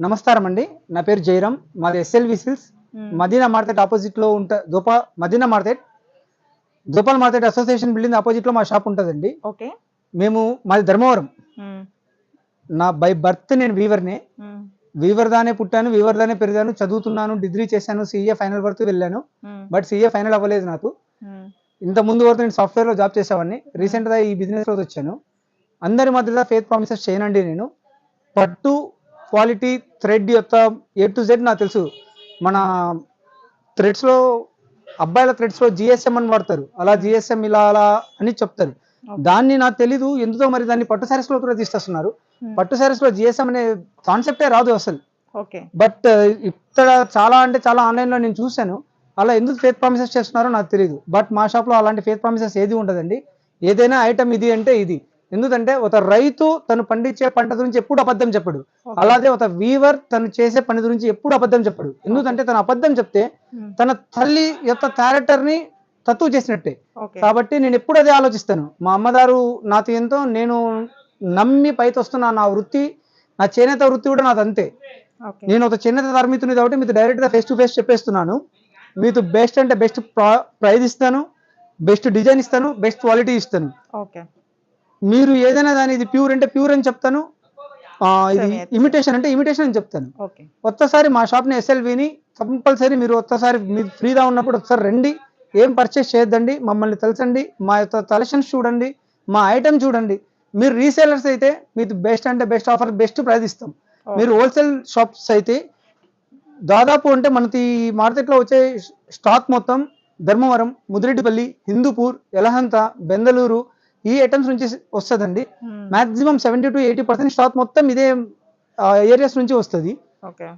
నమస్కారం అండి. నా పేరు జయరామ్. మాది ఎస్ఎల్ విసిల్స్ మదీనా మార్కెట్ ఆపోజిట్లో ఉంట దోపా మదీనా మార్కెట్. దోపాల్ మార్కెట్ అసోసియేషన్ బిల్డింగ్ ఆపోజిట్లో మా షాప్ ఉంటుందండి. ఓకే. మేము మాది ధర్మవరం. నా బై బర్త్ నేను వీవర్నే. వీవర్ దానే పుట్టాను వీవర్ దానే పెరిగాను చదువుతున్నాను డిగ్రీ చేశాను సీఏ ఫైనల్ వరకు వెళ్ళాను. బట్ సీఏ ఫైనల్ అవ్వలేదు నాకు. ఇంత ముందు వరకు నేను సాఫ్ట్వేర్లో జాబ్ చేసేవాడిని. రీసెంట్గా ఈ బిజినెస్లో వచ్చాను. అందరి మధ్యలో ఫేత్ ప్రామిసెస్ చేయనండి నేను. పట్టు క్వాలిటీ థ్రెడ్ యొక్క ఏ టు జెడ్ నాకు తెలుసు. మన థ్రెడ్స్లో అబ్బాయిల థ్రెడ్స్లో జిఎస్ఎం అని వాడతారు. అలా జిఎస్ఎం ఇలా అలా అని చెప్తారు. దాన్ని నాకు తెలీదు. ఎందుకో మరి దాన్ని పట్టు సారీస్లో కూడా తీసుకొస్తున్నారు. పట్టు సారీస్లో జిఎస్ఎం అనే కాన్సెప్టే రాదు అసలు. బట్ ఇక్కడ చాలా అంటే చాలా ఆన్లైన్లో నేను చూశాను. అలా ఎందుకు ఫేత్ ప్రామిసెస్ చేస్తున్నారో నాకు తెలియదు బట్ మా షాప్లో అలాంటి ఫేత్ ప్రామిసెస్ ఏది ఉండదండి. ఏదైనా ఐటమ్ ఇది అంటే ఇది. ఎందుకంటే ఒక రైతు తను పండించే పంట గురించి ఎప్పుడు అబద్ధం చెప్పడు. అలాగే ఒక వీవర్ తను చేసే పని గురించి ఎప్పుడు అబద్ధం చెప్పడు. ఎందుకంటే తను అబద్ధం చెప్తే తన తల్లి యొక్క క్యారెక్టర్ని తత్వ చేసినట్టే. కాబట్టి నేను ఎప్పుడు అదే ఆలోచిస్తాను. మా అమ్మగారు నాతో ఎంతో నేను నమ్మి పైకి వస్తున్న నా వృత్తి నా చేనేత వృత్తి కూడా నాది అంతే. నేను ఒక చేనేత ధర్మితుని కాబట్టి మీకు డైరెక్ట్గా ఫేస్ టు ఫేస్ చెప్పేస్తున్నాను. మీకు బెస్ట్ అంటే బెస్ట్ ప్రైజ్ ఇస్తాను బెస్ట్ డిజైన్ ఇస్తాను బెస్ట్ క్వాలిటీ ఇస్తాను. ఓకే. మీరు ఏదైనా దాని ఇది ప్యూర్ అంటే ప్యూర్ అని చెప్తాను. ఇది. ఇమిటేషన్ అంటే ఇమిటేషన్ అని చెప్తాను. ఒక్కసారి మా షాప్ని ఎస్ఎల్విని కంపల్సరీ మీరు ఒక్కసారి మీరు ఫ్రీగా ఉన్నప్పుడు ఒకసారి రండి. ఏం పర్చేస్ చేయొద్దండి. మమ్మల్ని తెలుసండి మా యొక్క కలెక్షన్స్ చూడండి. మా ఐటమ్ చూడండి. మీరు రీసేలర్స్ అయితే మీకు బెస్ట్ అంటే బెస్ట్ ఆఫర్ బెస్ట్ ప్రైస్ ఇస్తాం. మీరు హోల్సేల్ షాప్స్ అయితే దాదాపు అంటే మనకి మార్కెట్లో వచ్చే స్టాక్ మొత్తం ధర్మవరం ముదిరెడ్డిపల్లి హిందూపూర్ యలహంత బెందలూరు ఈ ఐటమ్స్ నుంచి వస్తుందండి. Maximum seventy to eighty percent stock మొత్తం ఇదే ఏరియాస్ నుంచి వస్తుంది. ఓకే.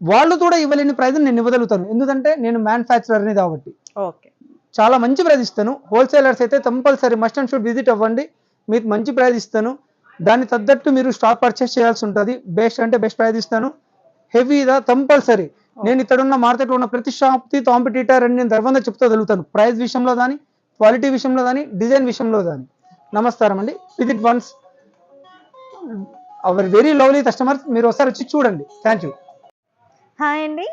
వాళ్ళు కూడా ఇవ్వలేని ప్రైజ్ నేను ఇవ్వగలుగుతాను. ఎందుకంటే నేను మ్యానుఫ్యాక్చరర్ని కాబట్టి. ఓకే. చాలా మంచి ప్రైజ్ ఇస్తాను. హోల్సేలర్స్ అయితే compulsory must and should visit అవ్వండి. మీకు మంచి ప్రైజ్ ఇస్తాను. దాన్ని తగ్గట్టు మీరు స్టాక్ పర్చేస్ చేయాల్సి ఉంటుంది. బెస్ట్ అంటే బెస్ట్ ప్రైజ్ ఇస్తాను. హెవీగా కంపల్సరీ నేను ఇక్కడ ఉన్న మార్కెట్లో ఉన్న ప్రతి షాప్కి కాంపిటీటర్ అని నేను గర్వంగా చెప్తగలుగుతాను ప్రైస్ విషయంలో కానీ క్వాలిటీ విషయంలో కానీ డిజైన్ విషయంలో కానీ. నమస్కారం అండి. Visit once our very lovely customers మీరు ఒకసారి వచ్చి చూడండి. థ్యాంక్ యూ హాయ్ అండి.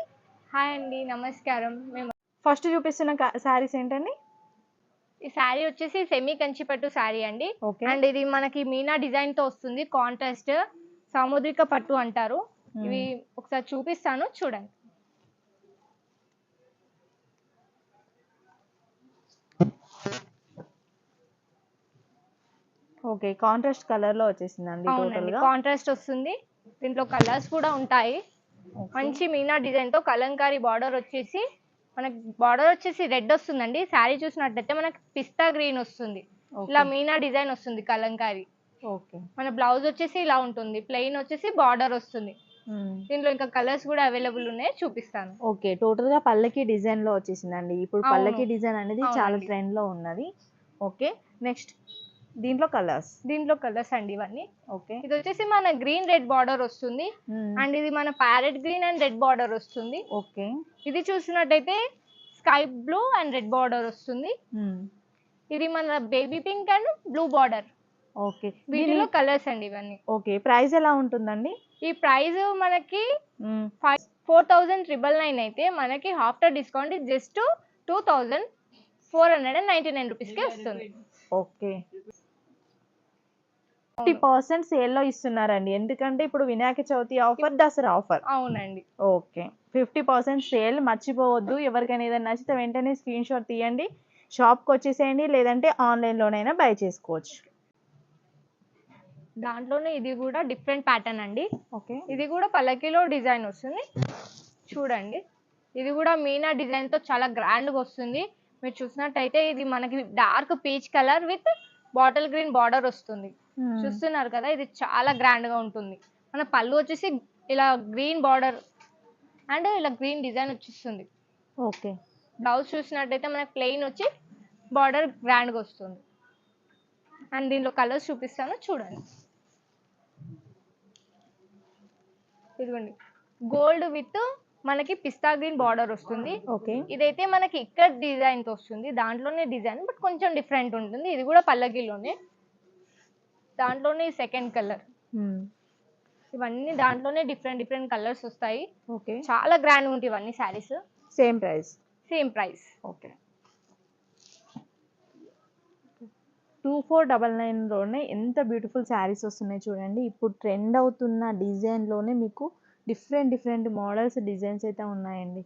హాయ్ అండి. నమస్కారం. మేము ఫస్ట్ చూపిస్తున్న శారీస్ ఏంటండి? ఈ శారీ వచ్చేసి సెమీ కంచిపట్టు శారీ అండి. ఓకే అండ్ ఇది మనకి మీనా డిజైన్తో వస్తుంది. కాంట్రాస్ట్ సాముద్రిక పట్టు అంటారు. ఇవి ఒకసారి చూపిస్తాను. చూడండి. ఓకే కాంట్రాస్ట్ కలర్లో వచ్చేసిందండి టోటల్ అవునండి గా. కాంట్రాస్ట్ వస్తుంది. దీంట్లో కలర్స్ కూడా ఉంటాయి. మంచి మీనా డిజైన్తో కలంకారీ బార్డర్ వచ్చేసి మనకి బార్డర్ వచ్చేసి రెడ్ వస్తుందండి. శారీ చూసినట్టయితే మనకి పిస్తా గ్రీన్ వస్తుంది. ఇలా మీనా డిజైన్ వస్తుంది కలంకారీ. ఓకే. మన బ్లౌజ్ వచ్చేసి ఇలా ఉంటుంది. ప్లెయిన్ వచ్చేసి బార్డర్ వస్తుంది. దీంట్లో ఇంకా కలర్స్ కూడా అవైలబుల్ ఉన్నాయి చూపిస్తాను. ఓకే టోటల్గా పల్లకి డిజైన్లో వచ్చేసిందండి. ఇప్పుడు అవును. పల్లకి డిజైన్ అనేది చాలా అవునండి. ట్రెండ్లో ఉన్నది. ఓకే నెక్స్ట్ దీంట్లో కలర్స్. దీంట్లో కలర్స్ అండి ఇవన్నీ. ఓకే. ఇది వచ్చేసి మన గ్రీన్ రెడ్ బార్డర్ వస్తుంది. అండ్ ఇది మన parrot green and red border వస్తుంది. ఓకే. ఇది చూసినట్టయితే sky blue and red border వస్తుంది. ఇది మన baby pink and blue border. Okay. వీటిలో కలర్స్ అండి ఇవన్నీ. ఓకే. ప్రైస్ ఎలా ఉంటుందండి? ఈ ప్రైస్ మనకి five four thousand triple nine అయితే మనకి after discount just two thousand four hundred and ninety nine రూపీస్కి వస్తుంది. ఓకే. ఫిఫ్టీ పర్సెంట్ సేల్లో ఇస్తున్నారండి. ఎందుకంటే ఇప్పుడు వినాయక చవితి ఆఫర్ దసరా ఆఫర్. అవునండి. ఓకే. ఫిఫ్టీ పర్సెంట్ సేల్ మర్చిపోవద్దు. ఎవరికైనా ఏదైనా నచ్చితే వెంటనే స్క్రీన్ షాట్ తీయండి. షాప్కి వచ్చేసేయండి. లేదంటే ఆన్లైన్లోనైనా బై చేసుకోవచ్చు. దాంట్లోనే ఇది కూడా డిఫరెంట్ ప్యాటర్న్ అండి. ఓకే. ఇది కూడా పల్లకిలో డిజైన్ వస్తుంది. చూడండి. ఇది కూడా మీనా డిజైన్తో చాలా గ్రాండ్గా వస్తుంది. మీరు చూసినట్టయితే ఇది మనకి dark peach colour with bottle green border వస్తుంది. చూస్తున్నారు కదా ఇది చాలా గ్రాండ్గా ఉంటుంది. మన పళ్ళు వచ్చేసి ఇలా గ్రీన్ బార్డర్ అండ్ ఇలా గ్రీన్ డిజైన్ వచ్చేస్తుంది. ఓకే. బ్లౌజ్ చూసినట్టయితే మనకి ప్లెయిన్ వచ్చి బార్డర్ గ్రాండ్గా వస్తుంది. అండ్ దీనిలో కలర్స్ చూపిస్తాను చూడండి. ఇదిగోండి. గోల్డ్ విత్ మనకి పిస్తా గ్రీన్ బార్డర్ వస్తుంది. ఓకే. ఇదైతే మనకి ఇక్కడ డిజైన్తో వస్తుంది. దాంట్లోనే డిజైన్ బట్ కొంచెం డిఫరెంట్ ఉంటుంది. ఇది కూడా పల్లకిలోనే. దాంట్లోనే సెకండ్ కలర్ ఇవన్నీ దాంట్లోనే డిఫరెంట్ డిఫరెంట్ కలర్స్ వస్తాయి. ఓకే. చాలా గ్రాండ్ ఉంటాయి ఇవన్నీ saris same price same price okay. Two four double నైన్లోనే ఎంత బ్యూటిఫుల్ శారీస్ వస్తున్నాయి చూడండి. ఇప్పుడు ట్రెండ్ అవుతున్న డిజైన్లోనే మీకు డిఫరెంట్ డిఫరెంట్ మోడల్స్ డిజైన్స్ అయితే ఉన్నాయండి.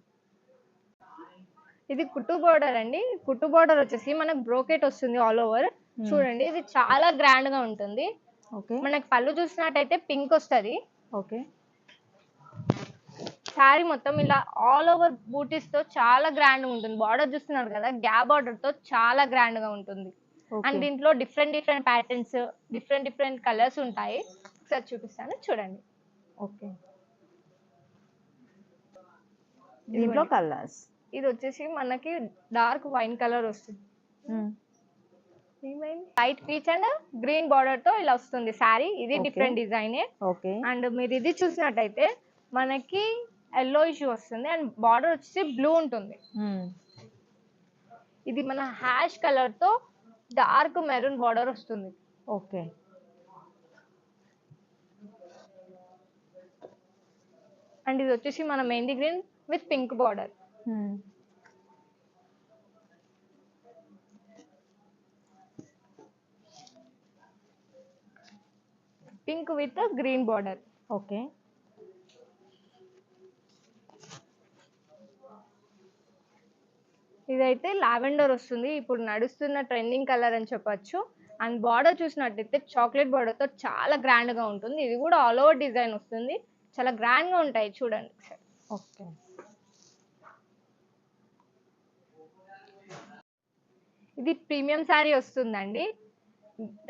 ఇది కుట్టు బోర్డర్ అండి. కుట్టు బోర్డర్ వచ్చేసి మనకు బ్రోకెట్ వస్తుంది ఆల్ ఓవర్. చూడండి ఇది చాలా గ్రాండ్గా ఉంటుంది. ఓకే. మనకి పళ్ళు చూసినట్టయితే పింక్ వస్తుంది. ఓకే. శారీ మొత్తం ఇలా ఆల్ ఓవర్ బూటీస్తో చాలా గ్రాండ్ ఉంటుంది. బార్డర్ చూస్తున్నారు కదా గ్యాప్ బార్డర్తో చాలా గ్రాండ్గా ఉంటుంది. అండ్ దీంట్లో different different patterns different different colours ఉంటాయి. ఒకసారి చూపిస్తాను చూడండి. ఓకే. దీంట్లో. కలర్స్. ఇది వచ్చేసి మనకి డార్క్ వైన్ కలర్ వస్తుంది. లైట్ పీచ్ అండ్ గ్రీన్ బార్డర్తో ఇలా వస్తుంది శారీ. ఇది. Different design okay. అండ్ మీరు ఇది చూసినట్టయితే మనకి ఎల్లో ఇష్యూ వస్తుంది అండ్ బార్డర్ వచ్చేసి బ్లూ ఉంటుంది. ఇది మన హ్యాష్ కలర్తో డార్క్ మెరూన్ బార్డర్ వస్తుంది. ఓకే. అండ్ ఇది వచ్చేసి మన mehndi green with pink border. Pink with green border. Okay ఇదైతే లావెండర్ వస్తుంది. ఇప్పుడు నడుస్తున్న ట్రెండింగ్ కలర్ అని చెప్పొచ్చు. అండ్ బార్డర్ చూసినట్టయితే చాక్లెట్ బార్డర్తో చాలా గ్రాండ్గా ఉంటుంది. ఇది కూడా ఆల్ ఓవర్ డిజైన్ వస్తుంది. చాలా గ్రాండ్గా ఉంటాయి. చూడండి. ఓకే ఇది ప్రీమియం శారీ వస్తుందండి.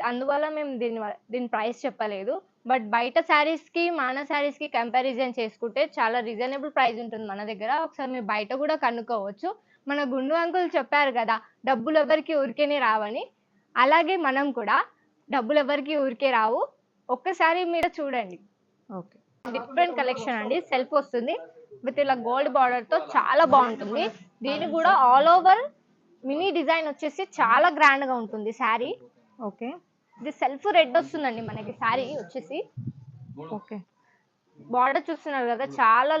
అందువల్ల మేము దీని దీని ప్రైస్ చెప్పలేదు. బట్ బయట శారీస్కి మన శారీస్కి కంపారిజన్ చేసుకుంటే చాలా రీజనబుల్ ప్రైస్ ఉంటుంది మన దగ్గర. ఒకసారి మీరు బయట కూడా కనుక్కోవచ్చు. మన గుండు అంకుల్ చెప్పారు కదా డబ్బులు ఎవరికి ఊరికేనే రావని. అలాగే మనం కూడా డబ్బులు ఎవరికి ఊరికే రావు. ఒక్కసారి మీరు చూడండి. ఓకే. డిఫరెంట్ కలెక్షన్ అండి. సెల్ఫ్ వస్తుంది. విత్ ఇలా గోల్డ్ బార్డర్తో చాలా బాగుంటుంది. దీని కూడా ఆల్ ఓవర్ మినీ డిజైన్ వచ్చేసి చాలా గ్రాండ్గా ఉంటుంది శారీ. ఓకే. ఇది సెల్ఫ్ రెడ్ వస్తుందండి మనకి శారీ వచ్చేసి. ఓకే. బార్డర్ చూస్తున్నారు కదా చాలా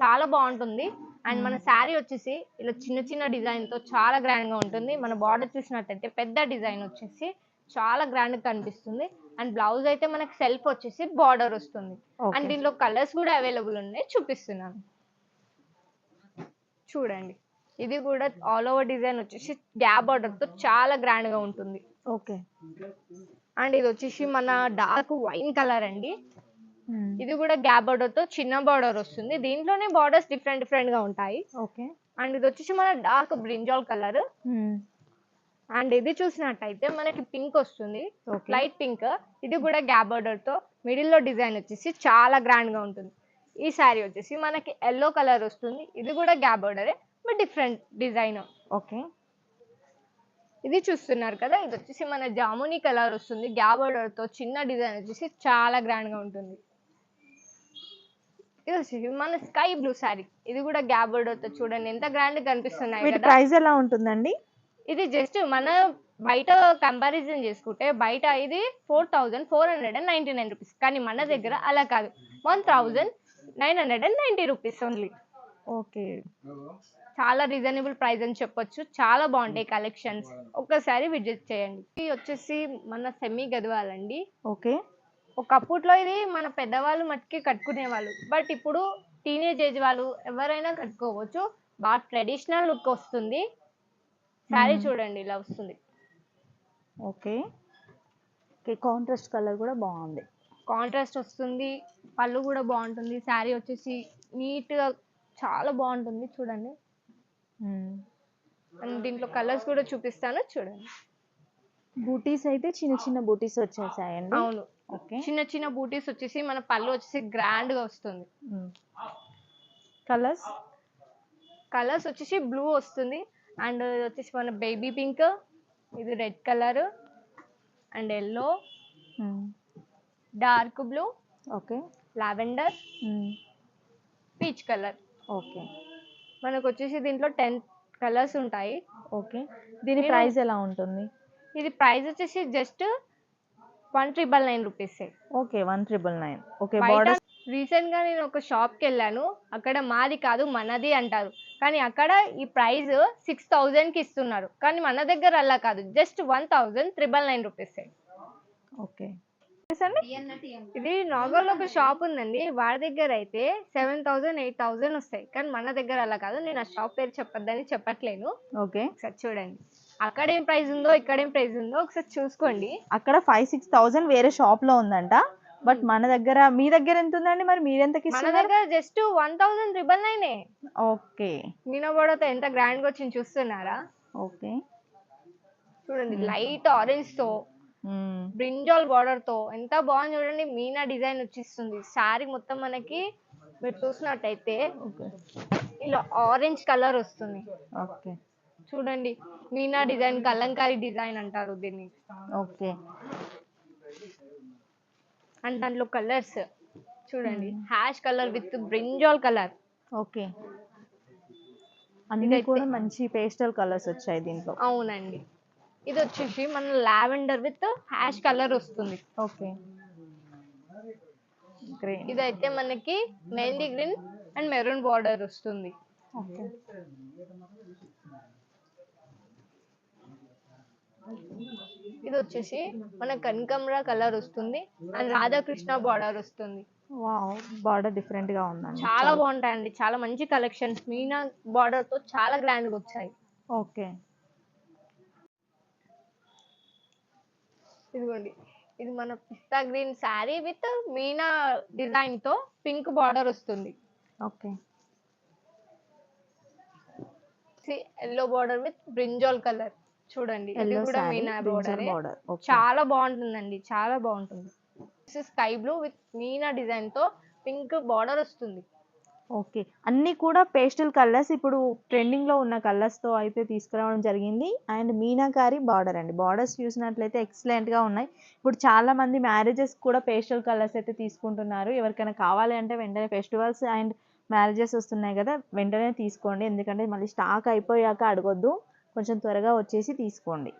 చాలా బాగుంటుంది. అండ్ మన శారీ వచ్చేసి ఇలా చిన్న చిన్న డిజైన్తో చాలా గ్రాండ్గా ఉంటుంది. మన బార్డర్ చూసినట్టయితే పెద్ద డిజైన్ వచ్చేసి చాలా గ్రాండ్గా కనిపిస్తుంది. అండ్ బ్లౌజ్ అయితే మనకి సెల్ఫ్ వచ్చేసి బార్డర్ వస్తుంది. అండ్ దీనిలో కలర్స్ కూడా అవైలబుల్ ఉన్నాయి చూపిస్తున్నాను. చూడండి. ఇది కూడా ఆల్ ఓవర్ డిజైన్ వచ్చేసి గ్యాప్ బార్డర్తో చాలా గ్రాండ్గా ఉంటుంది. ఓకే. అండ్ ఇది వచ్చేసి మన డార్క్ వైన్ కలర్ అండి. ఇది కూడా గ్యాప్ బార్డర్తో చిన్న బార్డర్ వస్తుంది. దీంట్లోనే బార్డర్స్ డిఫరెంట్ డిఫరెంట్గా ఉంటాయి. ఓకే. అండ్ ఇది వచ్చేసి మన డార్క్ బ్రింజాల్ కలర్ అండ్ ఇది చూసినట్టయితే మనకి పింక్ వస్తుంది. లైట్ పింక్ ఇది కూడా గ్యాప్ బార్డర్తో మిడిల్లో డిజైన్ వచ్చేసి చాలా గ్రాండ్గా ఉంటుంది. ఈ శారీ వచ్చేసి మనకి ఎల్లో కలర్ వస్తుంది. ఇది కూడా గ్యాప్ బార్డరే బట్ డిఫరెంట్ డిజైన్. ఓకే. ఇది చూస్తున్నారు కదా ఇది వచ్చేసి మన జామునీ కలర్ వస్తుంది. గ్యాప్తో చిన్న డిజైన్ వచ్చేసి చాలా గ్రాండ్గా ఉంటుంది. ఇది వచ్చేసి మన స్కై బ్లూ శారీ. ఇది కూడా గ్యాప్తో చూడండి ఎంత గ్రాండ్ కనిపిస్తున్నాయి ప్రైస్ ఎలా ఉంటుందండి? ఇది జస్ట్ మన బయట కంపారిజన్ చేసుకుంటే బయట ఇది four thousand four hundred and ninety nine rupees. కానీ మన దగ్గర అలా కాదు. One thousand nine hundred and ninety rupees only. Okay. చాలా రీజనబుల్ ప్రైస్ అని చెప్పొచ్చు. చాలా బాగుంటాయి కలెక్షన్స్ ఒక్కసారి విజిట్ చేయండి. ఇది వచ్చేసి మన సెమీ గదవాలండి. ఓకే. ఒకప్పట్లో ఇది మన పెద్దవాళ్ళు మట్టుకి కట్టుకునేవాళ్ళు. బట్ ఇప్పుడు టీనేజ్ ఏజ్ వాళ్ళు ఎవరైనా కట్టుకోవచ్చు. బాగా ట్రెడిషనల్ లుక్ వస్తుంది. శారీ చూడండి ఇలా వస్తుంది. ఓకే. ఓకే కాంట్రాస్ట్ కలర్ కూడా బాగుంది. కాంట్రాస్ట్ వస్తుంది. పళ్ళు కూడా బాగుంటుంది. శారీ వచ్చేసి నీట్గా చాలా బాగుంటుంది. చూడండి. అండ్ దీంట్లో కలర్స్ కూడా చూపిస్తాను చూడండి. బూటీస్ అయితే చిన్న చిన్న బూటీస్ వచ్చేసాయండి. అవును. ఓకే. చిన్న చిన్న బూటీస్ వచ్చేసి మన పళ్ళు వచ్చేసి grand గా వస్తుంది కలర్స్? కలర్స్ వచ్చేసి బ్లూ వస్తుంది. అండ్ వచ్చేసి మన బేబీ పింక్ ఇది red colour and yellow dark blue okay. Lavender peach colour. Okay. మనకు వచ్చేసి దీంట్లో టెన్ కలర్స్ ఉంటాయి. ఓకే. దీని ప్రైస్ ఎలా ఉంటుంది? ఇది ప్రైస్ వచ్చేసి just one triple nine rupees okay one triple nine. Okay border రీసెంట్గా నేను ఒక షాప్కి వెళ్ళాను అక్కడ మాది కాదు మనది అంటారు. కానీ అక్కడ ఈ ప్రైస్ సిక్స్ థౌజండ్కి ఇస్తున్నారు. కానీ మన దగ్గర అలా కాదు just one thousand triple nine rupees okay. అండి ఇది నాగోల్లో ఒక షాప్ ఉందండి. వాడి దగ్గర అయితే సెవెన్ థౌసండ్ ఎయిట్ థౌసండ్ వస్తాయి. కానీ మన దగ్గర అలా కాదు. నేను ఆ షాప్ పేరు చెప్పొద్దని చెప్పట్లేను ఓకే. ఒకసారి చూడండి. అక్కడ ఏం ప్రైస్ ఉందో ఇక్కడ ఏం ప్రైస్ ఉందో ఒకసారి చూసుకోండి. అక్కడ ఫైవ్ సిక్స్ థౌసండ్ వేరే షాప్లో ఉందంట. బట్ మన దగ్గర మీ దగ్గర ఎంత ఉందండి మరి మీరెంతకి మన ఇస్తున్నారు? దగ్గర జస్ట్ వన్ థౌసండ్ ట్రిబల్ నైనే. ఓకే. మీనబోడతో ఎంత గ్రాండ్గా వచ్చింది చూస్తున్నారా? ఓకే. చూడండి లైట్ ఆరెంజ్తో బ్రింజాల్ బార్డర్తో ఎంత బాగుంది చూడండి మీనా డిజైన్ వచ్చిస్తుంది. శారీ మొత్తం మనకి మీరు చూసినట్టయితే ఇలా ఆరెంజ్ కలర్ వస్తుంది. ఓకే. చూడండి మీనా డిజైన్ కలంకారీ డిజైన్ అంటారు దీన్ని. ఓకే. అండ్ దాంట్లో కలర్స్ చూడండి ash colour with brinjal colour okay. అన్ని కూడా మంచి పేస్టల్ కలర్స్ వచ్చాయి దీంట్లో. అవునండి. ఇది వచ్చేసి మన లావెండర్ విత్ హ్యాష్ కలర్ వస్తుంది. ఓకే. గ్రీన్. ఇదైతే మనకి mehndi green and maroon border వస్తుంది. ఓకే. ఇది వచ్చేసి మన కనకంబర కలర్ వస్తుంది అండ్ రాధాకృష్ణ బార్డర్ వస్తుంది. బార్డర్ డిఫరెంట్గా ఉందండి. చాలా బాగుంటాయండి. చాలా మంచి కలెక్షన్స్. మీనా బార్డర్తో చాలా గ్రాండ్గా వచ్చాయి. ఓకే. ఇదిగోండి. ఇది మన పిస్తా గ్రీన్ శారీ విత్ మీనా డిజైన్తో పింక్ బార్డర్ వస్తుంది. Okay. Yellow border with brinjal colour. చూడండి ఇది కూడా మీనా బార్డర్. చాలా బాగుంటుందండి చాలా బాగుంటుంది. స్కై బ్లూ విత్ మీనా డిజైన్తో పింక్ బార్డర్ వస్తుంది. ఓకే. అన్నీ కూడా పేస్టల్ కలర్స్ ఇప్పుడు ట్రెండింగ్లో ఉన్న కలర్స్తో అయితే తీసుకురావడం జరిగింది. అండ్ మీనాకారి బార్డర్ అండి. బార్డర్స్ చూసినట్లయితే ఎక్సలెంట్‌గా ఉన్నాయి. ఇప్పుడు చాలా మంది మ్యారేజెస్ కూడా పేస్టల్ కలర్స్ అయితే తీసుకుంటున్నారు. ఎవరికైనా కావాలి అంటే వెంటనే ఫెస్టివల్స్ అండ్ మ్యారేజెస్ వస్తున్నాయి కదా వెంటనే తీసుకోండి. ఎందుకంటే మళ్ళీ స్టాక్ అయిపోయాక అడగొద్దు. కొంచెం త్వరగా వచ్చేసి తీసుకోండి.